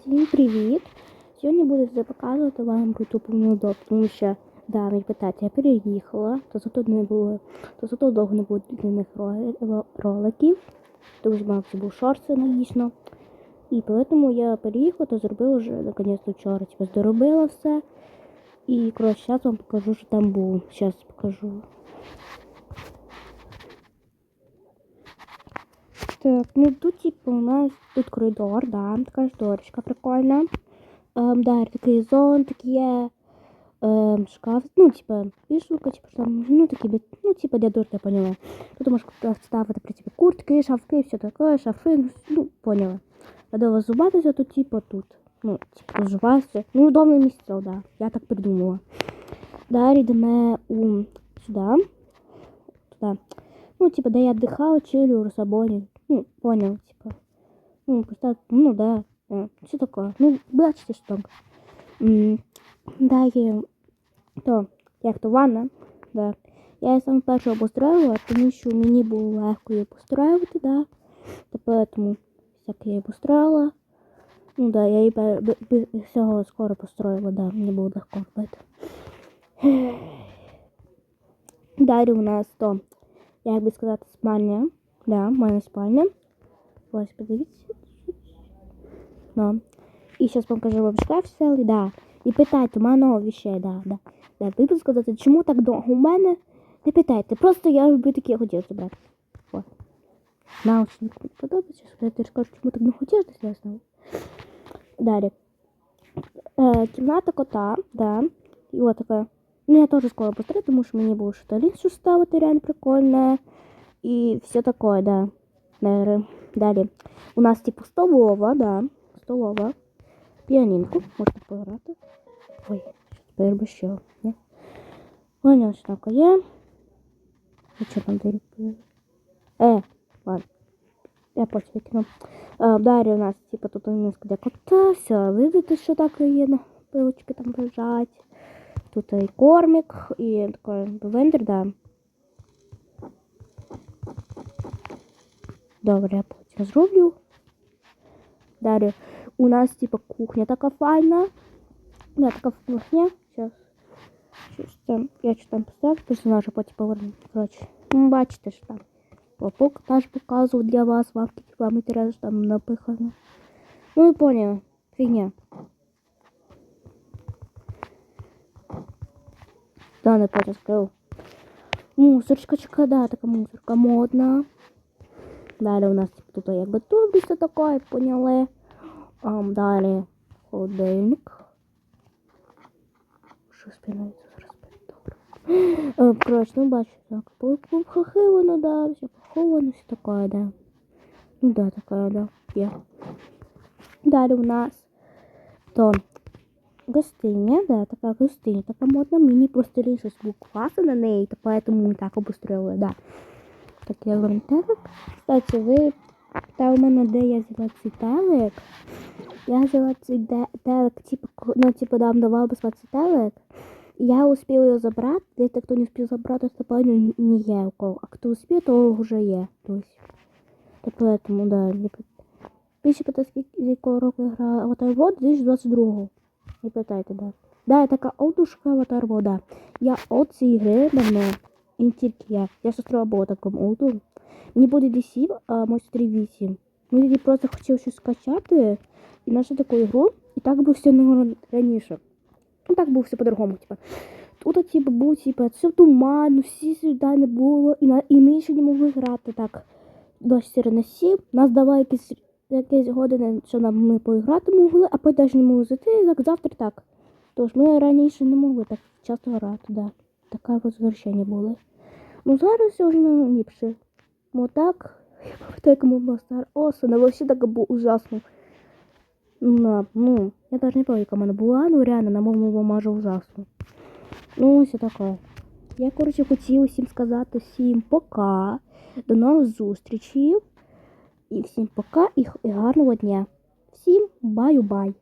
Всім привіт! Сьогодні буду показувати вам YouTube тому що да, ви питаєте, я переїхала, то зато не було, то зато довго не було длинних ро- роликів. Дуже багато був шорт логічно. І тому я переїхала, то зробила вже наконець вчора. Типу, доробила все. І коротше, зараз вам покажу, що там було. Зараз покажу. Так, ну тут типу у нас тут коридор, да, така шторочка прикольна. Ем, да, такий зонтик є. Ем, шкаф, ну, типа, вішалка, типа, там, ну, такі, ну, типа, для душ, я поняла. Тут можеш ставити, при типу, куртки, шафки, все таке, шафи, ну, ну, поняла. Надо воззуватися тут, типа, тут. Ну, типа, розживатися. Ну, удобне місце, да. Я так придумала. Далі йдемо у сюди. Туди. Ну, типа, де я отдыхала, чилю, розслабоні. Ну, понял, типа. Ну, просто, ну, да. да. Що таке? Ну, бачите, що так. М, Далі, то, як то ванна, да. Я її саме перше обустроїла, тому що мені було легко її построювати, да. Та поэтому всяке я її. Ну, да, я її всього скоро построїла, да, мені було легко робити. Далі у нас то, як би сказати, спальня. Да, мене спальня. Ось, подивіться. Да. І зараз покажу вам шкаф целий, да. І питайте, мене нові вещей, да, да. Да, ви сказати, чому так довго у мене? Не питайте, просто я люблю такі хотів забрати. О. Научник подобається, що теж кажу, чому так не хотів, десь я знову. Далі. Е, кімната кота, да. І от така. Ну, я теж скоро построю, тому що мені було що що ставити реально прикольне. І все такое, да. Далі. Далі. У нас типу столова, да. Столова. Піанінку. Можна пограти. Ой, тепер би що. Ні? Понял, що таке. І що там далі? Е, ладно. Я потім викину. А, далі у нас, типу, тут у нас де кота, все, видите, що так є, на пилочки там лежать. Тут і кормик, і такий блендер, да. Добре, я потім зроблю. Далі у нас типа кухня така файна. Да, така кухня. Сейчас. Щось там. Я що там поставлю, персонажа потім поверну. Коротше. Ну, бачите, що там. Попок теж показував для вас, вам вам інтерес там напихано. Ну ви поняли. Фігня. Да, не потім скажу. Мусорочка, чека, да, така мусорка модна. Далі у нас тут якби тубіся таке, поняли. Um, далі холодильник. Що спінається зараз добре. Коротше, ну бачите, так. Похилено, да, все поховано, все таке, да. Ну да, таке, да, є. Далі у нас то гостиня, да, така гостиня, така модна, мені просто лише звук класи на неї, та поэтому ми так обустроїли, да. Так, я говорю. Кстати, ви питали мене, де я взяла цей телек. Я взяла цей телек, типу, ну, типу, нам давав безплатний телек. Я успіла його забрати, десь хто не успів забрати, то певно не є у кого. А хто успів, то вже є. Тобто, то поэтому, да. не Більше питати, з якого року я грала Avatar World, 2022-го. Не питайте, да. Да, я така олдушка World, да. Я от цієї гри давно. І не тільки я. Я сестра була таким олду. Мені буде D7, а може 3.8. Ми тоді просто хотіли щось скачати і нашу таку ігру. І так був все ну, раніше. Ну так був все по-другому, типа. Тут, типу, був, типу, все туманно, всі сюди не було, і, на, і ми ще не могли грати так. До 4 на 7. Нас давали якісь, якісь години, що нам ми поіграти могли, а потім навіть не могли зайти, так завтра так. Тож ми раніше не могли так часто грати, да. Таке возвращення було. Ну зараз все вже не ліпше. Ну так, я пам'ятаю, були стар. Осена, вообще так було ужасно. Ну, ну, я даже не пам'ятаю, яка в мене була, ну реально, на моєму було майже ужасно. Ну, все таке. Я, коротше, хотіла всім сказати всім пока. До нових зустрічей. І всім пока і гарного дня. Всім баю-бай.